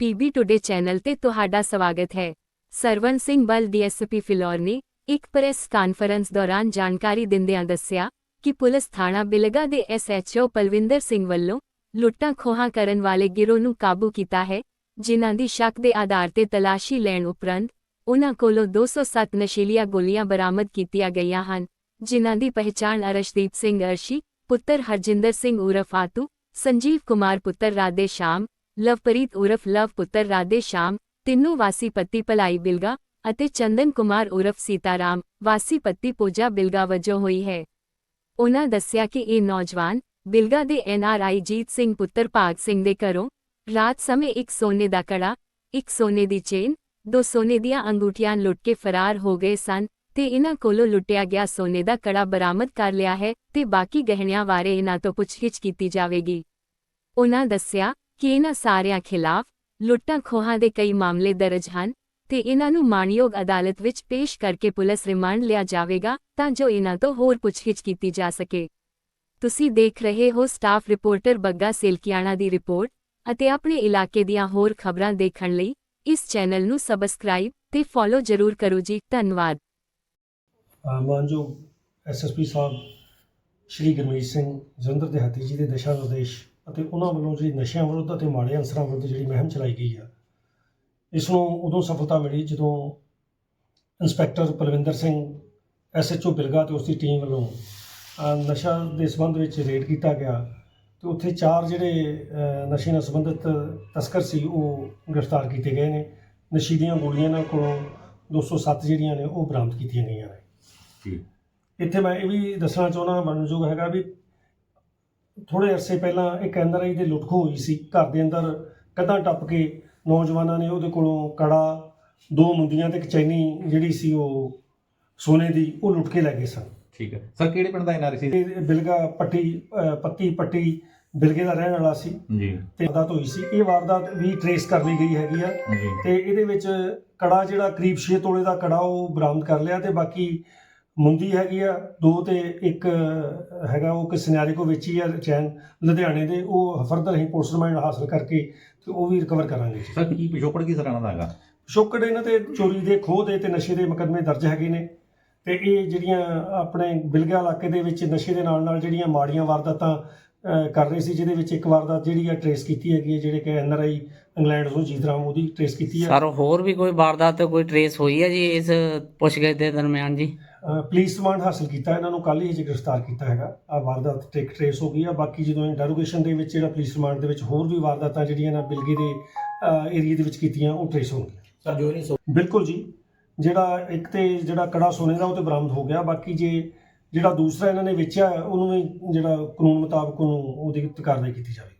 PB today channel ਤੇ ਤੁਹਾਡਾ ਸਵਾਗਤ ਹੈ। ਸਰਵਨ ਸਿੰਘ ਬਲ ਡੀਐਸਪੀ ਫਿਲੌਰ ਨੇ ਇੱਕ ਪ੍ਰੈਸ ਕਾਨਫਰੰਸ ਦੌਰਾਨ ਜਾਣਕਾਰੀ ਦਿੰਦਿਆਂ ਦੱਸਿਆ ਕਿ ਪੁਲਿਸ ਥਾਣਾ ਬਿਲਗਾ ਦੇ ਐਸਐਚਓ ਪਲਵਿੰਦਰ ਸਿੰਘ ਵੱਲੋਂ ਲੁੱਟਾਂ ਖੋਹਾਂ ਕਰਨ ਵਾਲੇ ਗਿਰੋਹ ਨੂੰ ਕਾਬੂ ਕੀਤਾ ਹੈ, ਜਿਨ੍ਹਾਂ ਦੀ ਸ਼ੱਕ ਦੇ ਆਧਾਰ ਤੇ ਤਲਾਸ਼ੀ ਲੈਣ ਉਪਰੰਤ ਉਨ੍ਹਾਂ ਕੋਲੋਂ 207 ਨਸ਼ੀਲੀਆਂ ਗੋਲੀਆਂ ਬਰਾਮਦ ਕੀਤੀਆਂ ਗਈਆਂ ਹਨ, ਜਿਨ੍ਹਾਂ ਦੀ ਪਹਿਚਾਣ ਅਰਸ਼ਦੀਪ ਸਿੰਘ ਅਰਸ਼ੀ, ਪੁੱਤਰ ਹਰਜਿੰਦਰ ਸਿੰਘ ਉਰਫ ਆਤੂ, ਸੰਜੀਵ ਕੁਮਾਰ ਪੁੱਤਰ ਰਾਧੇ ਸ਼ਾਮ ਲਵਪ੍ਰੀਤ ਉਰਫ ਲਵ ਪੁੱਤਰ ਰਾਧੇ ਸ਼ਾਮ, ਤਿੰਨੋਂ ਵਾਸੀ ਪੱਤੀ ਭਲਾਈ ਬਿਲਗਾ ਅਤੇ ਚੰਦਨ ਕੁਮਾਰ ਉਰਫ ਸੀਤਾਰਾਮ, ਵਾਸੀ ਪੱਤੀ ਪੂਜਾ ਬਿਲਗਾ ਵਜੋਂ ਹੋਈ ਹੈ। ਉਹਨਾਂ ਦੱਸਿਆ ਕਿ ਇਹ ਨੌਜਵਾਨ ਬਿਲਗਾ ਦੇ ਐਨਆਰਆਈ ਜੀਤ ਸਿੰਘ ਪੁੱਤਰ ਭਾਗ ਸਿੰਘ ਦੇ ਘਰੋਂ ਰਾਤ ਸਮੇਂ ਇੱਕ ਸੋਨੇ ਦਾ ਕੜਾ, ਇੱਕ ਸੋਨੇ ਦੀ ਚੇਨ, ਦੋ ਸੋਨੇ ਦੀਆਂ ਅੰਗੂਠੀਆਂ ਲੁੱਟ ਕੇ ਫਰਾਰ ਹੋ ਗਏ ਸਨ ਤੇ ਇਹਨਾਂ ਕੋਲੋਂ ਲੁੱਟਿਆ ਗਿਆ ਸੋਨੇ ਦਾ ਕੜਾ ਬਰਾਮਦ ਕਰ ਲਿਆ ਹੈ ਤੇ ਬਾਕੀ ਗਹਿਣਿਆਂ ਬਾਰੇ ਇਹਨਾਂ ਤੋਂ ਪੁੱਛਗਿੱਛ ਕੀਤੀ ਜਾਵੇਗੀ। ਉਹਨਾਂ ਦੱਸਿਆ ਕਿ ਇਹਨਾਂ ਸਾਰਿਆਂ ਖਿਲਾਫ ਲੁੱਟਾਂ ਖੋਹਾਂ ਦੇ ਕਈ ਮਾਮਲੇ ਦਰਜ ਹਨ ਤੇ ਇਹਨਾਂ ਨੂੰ ਮਾਣਯੋਗ ਅਦਾਲਤ ਵਿੱਚ ਪੇਸ਼ ਕਰਕੇ ਪੁਲਿਸ ਰਿਮਾਂਡ ਲਿਆ ਜਾਵੇਗਾ ਤਾਂ ਜੋ ਇਹਨਾਂ ਤੋਂ ਹੋਰ ਪੁੱਛਗਿੱਛ ਕੀਤੀ ਜਾ ਸਕੇ। ਤੁਸੀਂ ਦੇਖ ਰਹੇ ਹੋ ਸਟਾਫ ਰਿਪੋਰਟਰ ਬੱਗਾ ਸੇਲਕੀਆਣਾ ਦੀ ਰਿਪੋਰਟ ਅਤੇ ਆਪਣੇ ਇਲਾਕੇ ਦੀਆਂ ਹੋਰ ਖਬਰਾਂ ਦੇਖਣ ਲਈ ਇਸ ਚੈਨਲ ਨੂੰ ਸਬਸਕ੍ਰਾਈਬ ਤੇ ਫੋਲੋ ਜ਼ਰੂਰ ਕਰੋ ਜੀ, ਧੰਨਵਾਦ। ਮਾਨਯੋਗ ਐਸਐਸਪੀ ਸਾਹਿਬ ਸ਼੍ਰੀ ਗੁਰਮੀਤ ਸਿੰਘ ਜਲੰਧਰ ਦੇ ਹਾਤੀ ਜੀ ਦੇ ਦਿਸ਼ਾ ਨਿਰਦੇਸ਼ ਅਤੇ ਉਹਨਾਂ ਵੱਲੋਂ ਜਿਹੜੀ ਨਸ਼ਿਆਂ ਵਿਰੁੱਧ ਅਤੇ ਮਾੜੇ ਅਨਸਰਾਂ ਵਿਰੁੱਧ ਜਿਹੜੀ ਮੁਹਿੰਮ ਚਲਾਈ ਗਈ ਆ ਇਸ ਨੂੰ ਉਦੋਂ ਸਫਲਤਾ ਮਿਲੀ ਜਦੋਂ ਇੰਸਪੈਕਟਰ ਪਲਵਿੰਦਰ ਸਿੰਘ ਐਸਐਚਓ ਬਿਲਗਾ ਤੇ ਉਸ ਦੀ ਟੀਮ ਵੱਲੋਂ ਨਸ਼ਾ ਦੇ ਸੰਬੰਧ ਵਿੱਚ ਰੇਡ ਕੀਤਾ ਗਿਆ। ਤੇ ਉੱਥੇ ਚਾਰ ਜਿਹੜੇ ਨਸ਼ੇ ਨਾਲ ਸੰਬੰਧਿਤ ਤਸਕਰ ਸੀ ਉਹ ਗ੍ਰਿਫਤਾਰ ਕੀਤੇ ਗਏ ਨੇ। ਨਸ਼ੀਲੀਆਂ ਗੋਲੀਆਂ ਨਾਲ ਕੋਲੋਂ 207 ਜਿਹੜੀਆਂ ਨੇ ਉਹ ਬਰਾਮਦ ਕੀਤੀਆਂ ਗਈਆਂ ਨੇ। ਜੀ। ਇੱਥੇ ਮੈਂ ਇਹ ਵੀ ਦੱਸਣਾ ਚਾਹੁੰਦਾ ਬਣਨਯੋਗ ਹੈਗਾ ਵੀ ਥੋੜੇ ਅਰਸੇ ਪਹਿਲਾਂ ਇੱਕ ਐਨਆਰਆਈ ਦੇ ਲੁੱਟਖੋ ਹੋਈ ਸੀ। ਘਰ ਦੇ ਅੰਦਰ ਕੰਧਾਂ ਟੱਪ ਕੇ ਨੌਜਵਾਨਾਂ ਨੇ ਉਹਦੇ ਕੋਲੋਂ ਕੜਾ ਦੋ ਮੁੰਦੀਆਂ ਤੇ ਇੱਕ ਚੈਨੀ ਜਿਹੜੀ ਸੀ ਉਹ ਸੋਨੇ ਦੀ ਉਹ ਲੁੱਟ ਕੇ ਲੈ ਗਏ ਸਨ। ਠੀਕ ਹੈ। ਸਰ ਕਿਹੜੇ ਪਿੰਡ ਦਾ ਐਨਆਰਸੀ ਇਹ ਬਿਲਗਾ ਪੱਟੀ ਅਹ ਪੱਤੀ ਪੱਟੀ ਬਿਲਗੇ ਦਾ ਰਹਿਣ ਵਾਲਾ ਸੀ। ਜੀ। ਤੇ ਵਾਰਦਾਤ ਹੋਈ ਸੀ। ਇਹ ਵਾਰਦਾਤ ਵੀ ਟਰੇਸ ਕਰ ਲਈ ਗਈ ਹੈਗੀ ਆ। ਜੀ। ਤੇ ਇਹਦੇ ਵਿੱਚ ਕੜਾ ਜਿਹੜਾ ਕਰੀਬ 6 ਤੋਲੇ ਦਾ ਕੜਾ ਉਹ ਬਰਾਮਦ ਕਰ ਲਿਆ ਤੇ ਬਾਕੀ ਮੁੰਦੀ ਹੈਗੀ ਆ ਦੋ ਤੇ ਇੱਕ ਹੈਗਾ ਉਹ ਕਿ ਸਿਨਾਰੀ ਕੋ ਵੇਚੀ ਆ ਚੈਨ ਲੁਧਿਆਣੇ ਦੇ ਉਹ ਫਰਦਰ ਅਸੀਂ ਪੁਲਿਸ ਰਿਮਾਂਡ ਹਾਸਲ ਕਰਕੇ ਤੇ ਉਹ ਵੀ ਰਿਕਵਰ ਕਰਾਂਗੇ ਜੀ। ਸਰ ਕੀ ਪਿਛੋਕੜ ਕੀ ਸਰਾਣਾ ਦਾ ਹੈਗਾ? ਸ਼ੁਕਰ ਇਹਨਾਂ ਤੇ ਚੋਰੀ ਦੇ ਖੋਹ ਦੇ ਤੇ ਨਸ਼ੇ ਦੇ ਮੁਕੱਦਮੇ ਦਰਜ ਹੈਗੇ ਨੇ ਤੇ ਇਹ ਜਿਹੜੀਆਂ ਆਪਣੇ ਬਿਲਗਾ ਇਲਾਕੇ ਦੇ ਵਿੱਚ ਨਸ਼ੇ ਦੇ ਨਾਲ ਨਾਲ ਜਿਹੜੀਆਂ ਮਾੜੀਆਂ ਵਾਰਦਾਤਾਂ ਕਰ ਰਹੇ ਸੀ ਜਿਹਦੇ ਵਿੱਚ ਇੱਕ ਵਾਰਦਾਤ ਜਿਹੜੀ ਆ ਟਰੇਸ ਕੀਤੀ ਹੈਗੀ ਹੈ ਜਿਹੜੇ ਕਿ ਐਨਆਰਆਈ ਇੰਗਲੈਂਡ ਤੋਂ ਜੀਤ ਰਾਮ ਉਹਦੀ ਟਰੇਸ ਕੀਤੀ ਹੈ। ਸਰ ਹੋਰ ਵੀ ਕੋਈ ਵਾਰਦਾਤ ਕੋਈ ਟਰੇਸ ਹੋਈ ਹੈ ਜੀ ਇਸ ਪੁੱਛਗਿੱਛ ਦੇ ਦਰਮਿਆਨ ਜੀ? ਪੁਲਿਸ ਰਿਮਾਂਡ ਹਾਸਲ ਕੀਤਾ ਇਹਨਾਂ ਨੂੰ ਕੱਲ ਹੀ ਜੀ ਗ੍ਰਿਫਤਾਰ ਕੀਤਾ ਹੈਗਾ। ਆ ਵਾਰਦਾਤ ਟ੍ਰਿਕ ਟਰੇਸ ਹੋ ਗਈ ਆ ਬਾਕੀ ਜਦੋਂ ਇੰਟਰੋਗੇਸ਼ਨ ਦੇ ਵਿੱਚ ਜਿਹੜਾ ਪੁਲਿਸ ਰਿਮਾਂਡ ਦੇ ਵਿੱਚ ਹੋਰ ਵੀ ਵਾਰਦਾਤਾਂ ਜਿਹੜੀਆਂ ਨਾ ਬਿਲਗੇ ਦੇ ਏਰੀਆ ਦੇ ਵਿੱਚ ਕੀਤੀਆਂ ਉਹ ਟਰੇਸ ਹੋਣਗੀਆਂ ਸਰ ਜੋ ਨਹੀਂ ਬਿਲਕੁਲ ਜੀ। ਜਿਹੜਾ ਇੱਕ ਤੇ ਜਿਹੜਾ ਕੜਾ ਸੋਨੇ ਦਾ ਉਹ ਤੇ ਬਰਾਮਦ ਹੋ ਗਿਆ ਬਾਕੀ ਜੇ ਜਿਹੜਾ ਦੂਸਰਾ ਇਹਨਾਂ ਨੇ ਵੇਚਿਆ, ਉਹਨੂੰ ਵੀ ਜਿਹੜਾ ਕਾਨੂੰਨ ਮੁਤਾਬਕ ਉਹਨੂੰ ਉਹਦੀ ਕਾਰਵਾਈ ਕੀਤੀ ਜਾਵੇ।